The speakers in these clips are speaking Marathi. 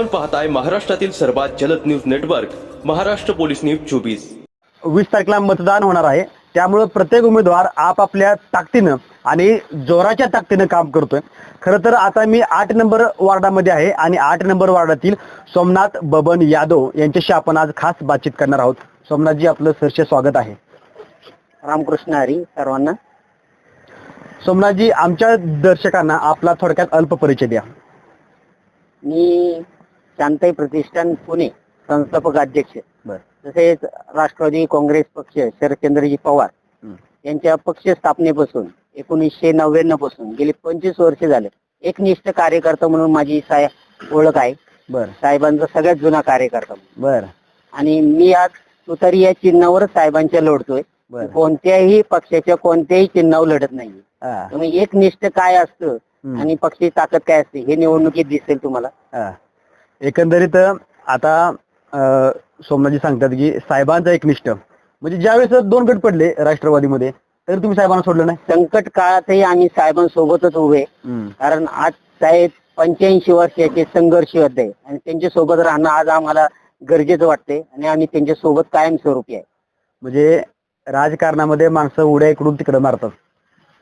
आपण पाहताय महाराष्ट्रातील सर्वात जलद news network Maharashtra police news चोवीस. वीस तारखेला मतदान होणार आहे. त्यामुळे प्रत्येक उमेदवार आपापल्या ताकदीनं आणि जोराच्या ताकदीनं काम करतोय. खरं तर आता मी आठ नंबर वार्डामध्ये आहे आणि आठ नंबर वार्डातील सोमनाथ बबन यादव यांच्याशी आपण आज खास बातचीत करणार आहोत. सोमनाथजी आपलं सरचे स्वागत आहे. रामकृष्ण हरी सर्वांना. सोमनाथजी आमच्या दर्शकांना आपला थोडक्यात अल्प परिचय द्या. मी शांताई प्रतिष्ठान पुणे संस्थापक अध्यक्ष. बर. तसेच राष्ट्रवादी काँग्रेस पक्ष शरदचंद्रजी पवार. यांच्या पक्ष स्थापनेपासून एकोणीसशे नव्याण्णवपासून गेली पंचवीस वर्ष झाले. एकनिष्ठ कार्यकर्ता म्हणून माझी साय ओळख आहे. बर. साहेबांचा सगळ्यात जुना कार्यकर्ता बर. आणि मी आज तुतारी या चिन्हावर साहेबांच्या लढतोय. कोणत्याही पक्षाच्या कोणत्याही चिन्हावर लढत नाही हा, एकनिष्ठ काय असतं. आणि पक्षाची ताकद काय असते हे निवडणुकीत दिसेल तुम्हाला. एकंदरीत आता सोमनाथजी सांगतात की साहेबांचा एकनिष्ठ. म्हणजे ज्यावेळेस दोन गट पडले राष्ट्रवादीमध्ये तरी तुम्ही साहेबांना सोडलं नाही. संकट काळातही आम्ही साहेबांसोबतच उभे. कारण आज साहेब पंच्याऐंशी वर्षाचे संघर्ष आहे आणि त्यांच्यासोबत राहणं आज आम्हाला गरजेचं वाटते. आणि आम्ही त्यांच्यासोबत कायमस्वरूपी आहे. म्हणजे राजकारणामध्ये माणसं उड्या इकडून तिकडे मारतात.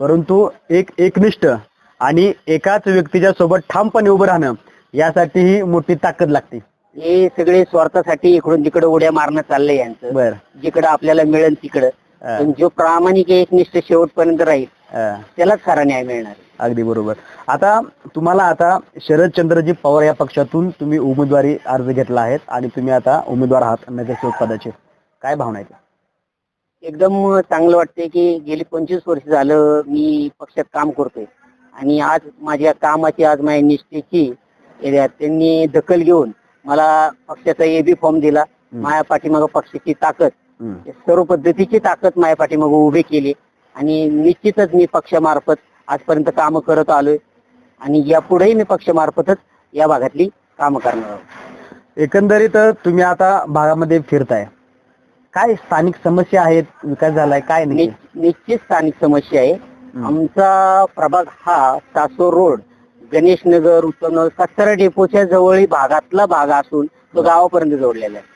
परंतु एक एकनिष्ठ आणि एकाच व्यक्तीच्या सोबत ठामपणे उभं राहणं यासाठी ही मोठी ताकद लागते. हे सगळे स्वार्थासाठी इकडून तिकडे उड्या मारणं चाललंय यांचं. बर. जिकडं आपल्याला मिळेल तिकडं. पण जो प्रामाणिक एकनिष्ठ शेवटपर्यंत राहील त्यालाच खरा न्याय मिळणार आहे. अगदी बरोबर. आता तुम्हाला आता शरदचंद्रजी पवार या पक्षातून तुम्ही उमेदवारी अर्ज घेतला आहे आणि तुम्ही आता उमेदवार आहात नगरसेवक पदाचे. काय भावना आहेत? एकदम चांगलं वाटतंय की गेली पंचवीस वर्ष झालं मी पक्षात काम करतोय. आणि आज माझ्या कामाची आज माझ्या निष्ठेची त्यांनी दखल घेऊन मला पक्षाचा एबी फॉर्म दिला. माझ्या पाठीमागं पक्षाची ताकद. सर्व पद्धतीची ताकद माझ्या पाठीमागं उभी केली. आणि निश्चितच मी पक्षामार्फत आजपर्यंत कामं करत आलोय. आणि यापुढेही मी पक्षामार्फतच या भागातली कामं करणार आहोत. एकंदरीत तुम्ही आता भागामध्ये फिरताय. काय स्थानिक समस्या आहेत? विकास झालाय काय निश्चित स्थानिक समस्या आहे. आमचा प्रभाग हा सासोर रोड गणेश नगर उत्तमनगर कचरा डेपोच्या जवळ भागातला भाग असून तो गावापर्यंत जोडलेला आहे.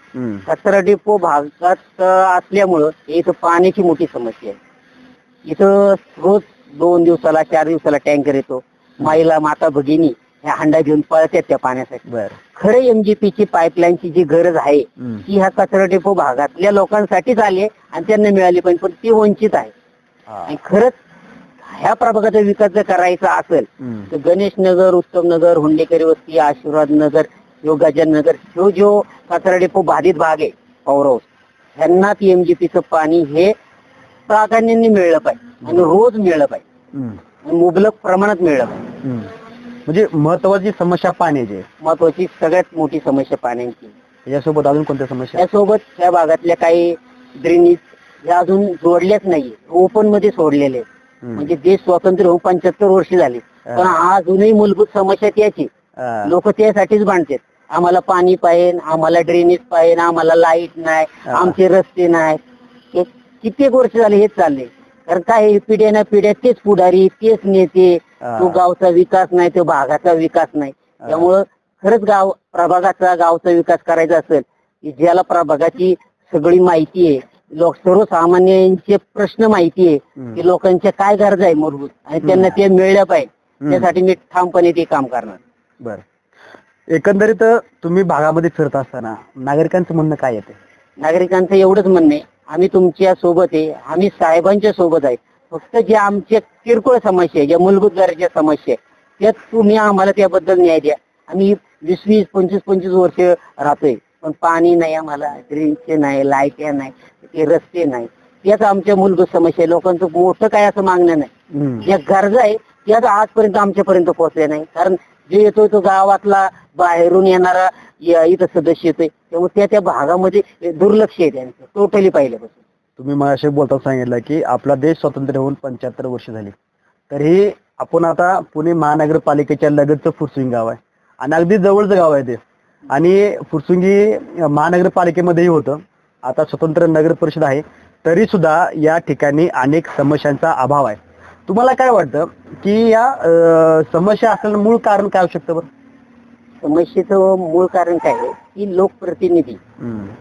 कचरा डेपो भागात असल्यामुळं इथं पाण्याची मोठी समस्या आहे इथं रोज दोन दिवसाला चार दिवसाला टँकर येतो महिला माता भगिनी ह्या हंडा घेऊन पळतात त्या पाण्यासाठी खरं एमजीपीची पाईपलाईनची जी गरज आहे. ती ह्या कचरा डेपो भागातल्या लोकांसाठीच आली आहे आणि त्यांना मिळाली पण ती वंचित आहे. आणि खरंच ह्या प्रभागाचा विकास जर करायचा असेल. तर गणेश नगर उत्तम नगर हुंडेकरी वस्ती आशीर्वाद नगर योगाजन नगर ह्यो जो कचरा डेपो बाधित भाग आहे पौरव ह्यांना एमजीपीचं पाणी हे प्राधान्याने मिळलं पाहिजे आणि रोज मिळलं पाहिजे मुबलक प्रमाणात मिळलं पाहिजे. म्हणजे महत्वाची समस्या पाण्याची. महत्वाची सगळ्यात मोठी समस्या पाण्याची यासोबत अजून कोणत्या समस्या त्यासोबत त्या भागातल्या काही ड्रेनेज ह्या अजून जोडल्याच नाहीये ओपनमध्ये सोडलेले. म्हणजे देश स्वातंत्र्य होऊन पंच्याहत्तर वर्ष झाली हा. पण अजूनही मूलभूत समस्या त्याची. लोक त्यासाठीच बांधतात आम्हाला पाणी पाहिजे आम्हाला ड्रेनेज पाहिजे आम्हाला लाइट नाही. आमचे रस्ते नाही कित्येक वर्ष झाले हेच चालले कारण काय पिढ्या ना पिढ्या तेच पुढारी तेच नेते. तो गावचा विकास नाही तो भागाचा विकास नाही. त्यामुळं खरंच गाव प्रभागाचा गावचा विकास करायचा असेल ज्याला प्रभागाची सगळी माहिती आहे लोक सर्वसामान्यांचे प्रश्न माहिती आहे. की लोकांच्या काय गरजा आहे मूलभूत? आणि त्यांना ते मिळल्या पाहिजे. त्यासाठी मी ठामपणे ते काम करणार. बर. एकंदरीत तुम्ही भागामध्ये फिरत असताना नागरिकांचं म्हणणं काय येते? नागरिकांचं एवढंच म्हणणं आहे. आम्ही तुमच्यासोबत आहे. आम्ही साहेबांच्या सोबत आहे. फक्त ज्या आमच्या किरकोळ समस्या आहे ज्या मूलभूत गरजा समस्या आहे त्यात तुम्ही आम्हाला त्याबद्दल न्याय द्या. आम्ही वीस वीस पंचवीस पंचवीस वर्ष राहतोय. पण पाणी नाही आम्हाला ड्रेनचे नाही लाइट नाही ते रस्ते नाही. त्याच आमच्या मूलभूत समस्या आहे. लोकांचं मोठं काय असं मागणं नाही. ज्या गरजा आहे त्याच आजपर्यंत आमच्यापर्यंत पोहोचल्या नाही. कारण जे येतोय तो गावातला बाहेरून येणारा इथं सदस्य येतोय त्यामुळे त्या त्या भागामध्ये दुर्लक्ष आहे त्यांचं टोटली पाहिल्यापासून. तुम्ही माझ्याशी बोलता सांगितलं की आपला देश स्वतंत्र होऊन पंच्याहत्तर वर्ष झाली. तरी आपण आता पुणे महानगरपालिकेच्या लगतचं फुरसुंगी गाव आहे. आणि अगदी जवळचं गाव आहे ते. आणि फुरसुंगी महानगरपालिकेमध्येही होतं. आता स्वतंत्र नगर परिषद आहे. तरी सुद्धा या ठिकाणी अनेक समस्यांचा अभाव आहे. तुम्हाला काय वाटतं की या समस्या असण्याचं मूळ कारण काय असू शकतं बरं? समस्येचं मूळ कारण काय आहे? की लोकप्रतिनिधी.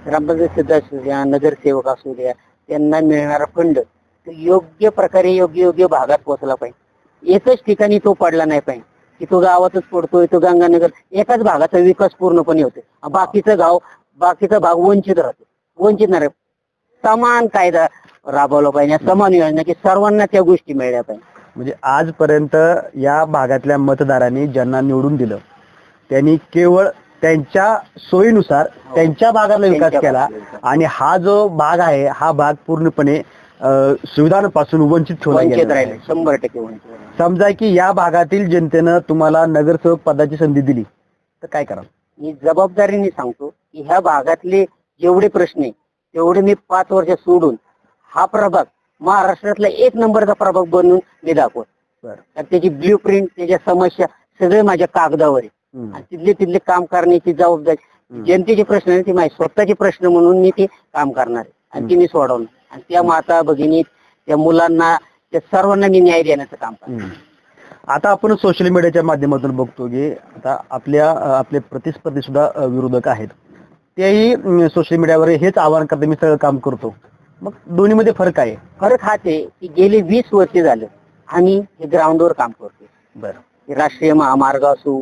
ग्रामपंचायत सदस्य असू द्या नगरसेवक असू द्या त्यांना मिळणारा फंड योग्य प्रकारे योग्य योग्य भागात पोहोचला पाहिजे. एकच ठिकाणी तो पडला नाही पाहिजे. की तो गावातच पडतोय तो गंगानगर एकाच भागाचा विकास पूर्णपणे होतो बाकीचं गाव बाकीचा भाग वंचित राहतो वंचित नाही. समान कायदा राबवला पाहिजे समान योजना की सर्वांना त्या गोष्टी मिळल्या पाहिजे म्हणजे आजपर्यंत या भागातल्या मतदारांनी ज्यांना निवडून दिलं त्यांनी केवळ त्यांच्या सोयीनुसार त्यांच्या भागातला विकास केला. आणि हा जो भाग आहे हा भाग पूर्णपणे सुविधांपासून वंचित ठेवला वंचित राहिले. शंभर टक्के वंचित राहिले. समजा की या भागातील जनतेनं तुम्हाला नगरसेवक पदाची संधी दिली तर काय करा मी जबाबदारीने सांगतो की ह्या भागातले जेवढे प्रश्न आहे तेवढे मी पाच वर्ष सोडून हा प्रभाग महाराष्ट्रातला एक नंबरचा प्रभाग बनवून मी दाखवत बरं. तर त्याची ब्ल्यू प्रिंट त्याच्या समस्या सगळे माझ्या कागदावर आहे हम्म. आणि तिथले तिथले काम करण्याची जबाबदारी. जनतेचे प्रश्न आहे ते माझे स्वतःचे प्रश्न म्हणून मी ते काम करणार आहे आणि ते मी सोडवणार आणि त्या माता भगिनी त्या मुलांना त्या सर्वांना मी न्याय देण्याचं काम हम्म. आता आपण सोशल मीडियाच्या माध्यमातून बघतो की आता आपल्या आपले प्रतिस्पर्धी सुद्धा विरोधक आहेत. तेही सोशल मीडियावर हेच आवाहन करते मी सगळं काम करतो. मग दोन्हीमध्ये फरक आहे? फरक हाच आहे की गेले वीस वर्ष झालं आम्ही हे ग्राउंडवर काम करतो बरं. राष्ट्रीय महामार्ग असू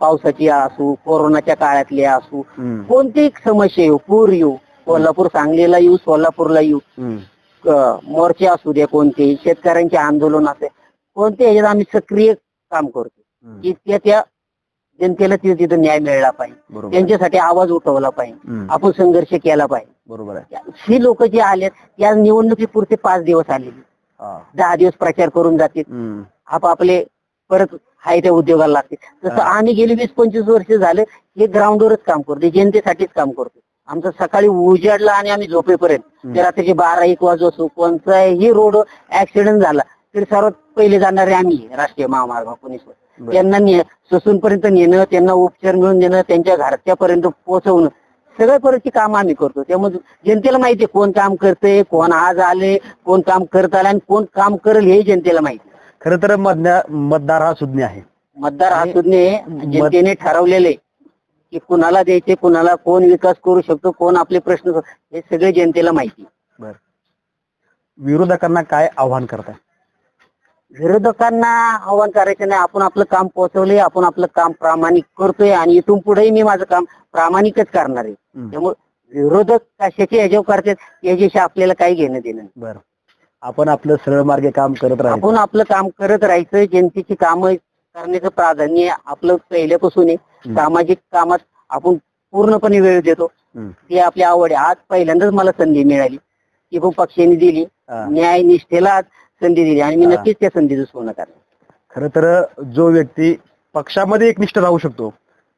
पावसाची असू कोरोनाच्या काळातली असू कोणतीही समस्या येऊ पूर येऊ कोल्हापूर सांगलीला येऊ सोलापूरला येऊ. मोर्चे असू दे कोणते शेतकऱ्यांचे आंदोलन असे कोणते ह्याच्यात आम्ही सक्रिय काम करतो. की त्या त्या जनतेला तिथे तिथं न्याय मिळाला पाहिजे. त्यांच्यासाठी आवाज उठवला पाहिजे. आपण संघर्ष केला पाहिजे. बरोबर आहे. ही लोक जे आलेत या निवडणुकीपुरते पाच दिवस आलेली. दहा दिवस प्रचार करून जातील. आपापले परत हाय त्या उद्योगाला लागते जसं हा. आम्ही गेली वीस पंचवीस वर्ष झाले हे ग्राउंडवरच काम करतो जनतेसाठीच काम करतो. आमचं सकाळी उजाडला आणि आम्ही झोपेपर्यंत. ते रात्रीचे बारा एक वाजू असो कोणताही रोड ऍक्सिडेंट झाला तरी सर्वात पहिले जाणारे आम्ही राष्ट्रीय महामार्ग पोलीस बरं. त्यांना ससूनपर्यंत नेणं त्यांना उपचार मिळून देणं त्यांच्या घरच्यापर्यंत पोहोचवणं सगळ्या प्रकारची काम आम्ही करतो त्यामुळे जनतेला माहिती आहे कोण काम करते कोण आज आले कोण काम करत आले आणि कोण काम करेल हे जनतेला माहिती. खर तर मतदार हा सुज्ञ आहे मतदार हातूने मत- जनतेने ठरवलेले की कुणाला द्यायचे कुणाला कोण विकास करू शकतो कोण आपले प्रश्न सो- हे सगळे जनतेला माहिती. विरोधकांना काय आव्हान करताय विरोधकांना आव्हान करायचं नाही आपण आपलं काम पोहोचवलंय आपण आपलं काम प्रामाणिक करतोय आणि इथून पुढेही मी माझं काम प्रामाणिकच करणार आहे हम्म. त्यामुळे विरोधक कशाचे ह्याच्यावर करतात याच्याशी आपल्याला काही घेणं देणं नाही. बर आपण आपलं सरळ मार्गे काम करत राहायचं आपण आपलं काम करत राहायचं जनतेची कामं करण्याचं प्राधान्य आपलं पहिल्यापासून आहे. सामाजिक कामात आपण पूर्णपणे वेळ देतो. ती आपली आवड. आहे आज पहिल्यांदाच मला संधी मिळाली. ती पण पक्षाने दिली. न्याय निष्ठेला आज संधी दिली. आणि मी. नक्कीच त्या संधीचं सोनं करणार खर तर जो व्यक्ती पक्षामध्ये एकनिष्ठ राहू शकतो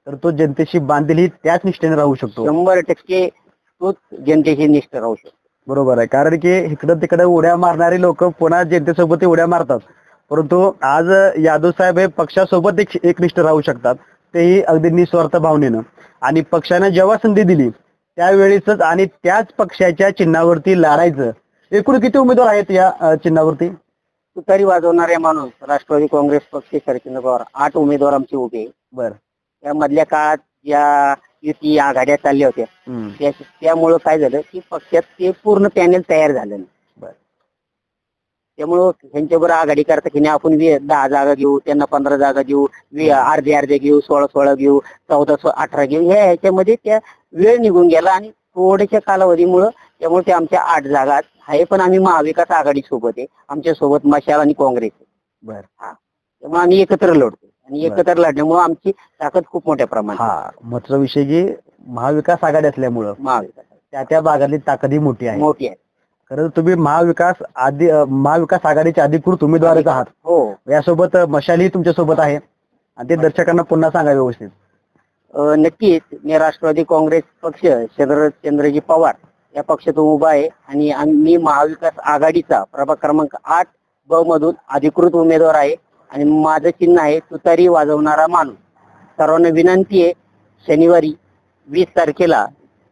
तर तो जनतेशी बांधील त्याच निष्ठेने राहू शकतो. शंभर टक्के तोच जनतेशी निष्ठ राहू शकतो. बरोबर आहे. कारण की इकडं तिकडे उड्या मारणारे लोक पुन्हा जनतेसोबत उड्या मारतात. परंतु आज यादव साहेब हे पक्षासोबत एक एकनिष्ठ राहू शकतात तेही अगदी निस्वार्थ भावनेनं. आणि पक्षाने जेव्हा संधी दिली त्यावेळीच आणि त्याच पक्षाच्या चिन्हावरती लढायचं. एकूण किती उमेदवार आहेत या चिन्हावरती? तुतारी वाजवणारे माणूस राष्ट्रवादी काँग्रेस पक्ष शरदचंद्र पवार आठ उमेदवार आमचे उभे. बर. त्या मधल्या काळात ज्या युती आघाड्या चालल्या होत्या त्या त्यामुळं काय झालं की पक्षात ते पूर्ण पॅनेल तयार झालं नाही. त्यामुळं ह्यांच्याबरोबर आघाडी करता की नाही आपण वी- दहा जागा घेऊ त्यांना पंधरा जागा देऊ वी- अर्धे अर्धे घेऊ सोळा सोळा घेऊ चौदा सो अठरा घेऊ ह्या ह्याच्यामध्ये त्या वेळ निघून गेला आणि थोड्याशा कालावधीमुळं त्यामुळे ते आमच्या आठ जागा आहे पण आम्ही महाविकास आघाडी सोबत आहे. आमच्यासोबत मशाल आणि काँग्रेस आहे. बर. त्यामुळे आम्ही एकत्र लढतो आणि बर. एकत्र लढल्यामुळे आमची ताकद खूप मोठ्या प्रमाणात. हा. महत्त्वाचा विषय की महाविकास आघाडी असल्यामुळं महाविकास त्या त्या भागातली ताकदही मोठी आहे. मोठी आहे. खरं तर तुम्ही महाविकास आधी महाविकास आघाडीचे अधिकृत उमेदवारच आहात. हो. यासोबत अं, मशालही तुमच्यासोबत आहे. आणि ते दर्शकांना पुन्हा सांगा व्यवस्थित. नक्कीच. मी राष्ट्रवादी काँग्रेस पक्ष शरदचंद्रजी पवार या पक्षातून उभा आहे. आणि मी महाविकास आघाडीचा प्रभाग क्रमांक आठ ब मधून अधिकृत उमेदवार आहे. आणि माझं चिन्ह आहे तुतारी वाजवणारा माणूस. सर्वांना विनंती आहे शनिवारी वीस तारखेला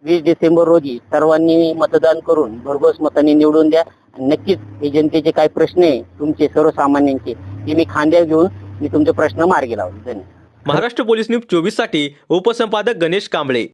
वीस डिसेंबर रोजी सर्वांनी मतदान करून भरघोस मतांनी निवडून द्या. आणि नक्कीच हे जनतेचे काय प्रश्न आहे तुमचे सर्वसामान्यांचे ते मी खांद्यावर घेऊन मी तुमचे प्रश्न मार्गी लावले धन्यवाद. महाराष्ट्र पोलीस न्यूज चोवीससाठी उपसंपादक गणेश कांबळे.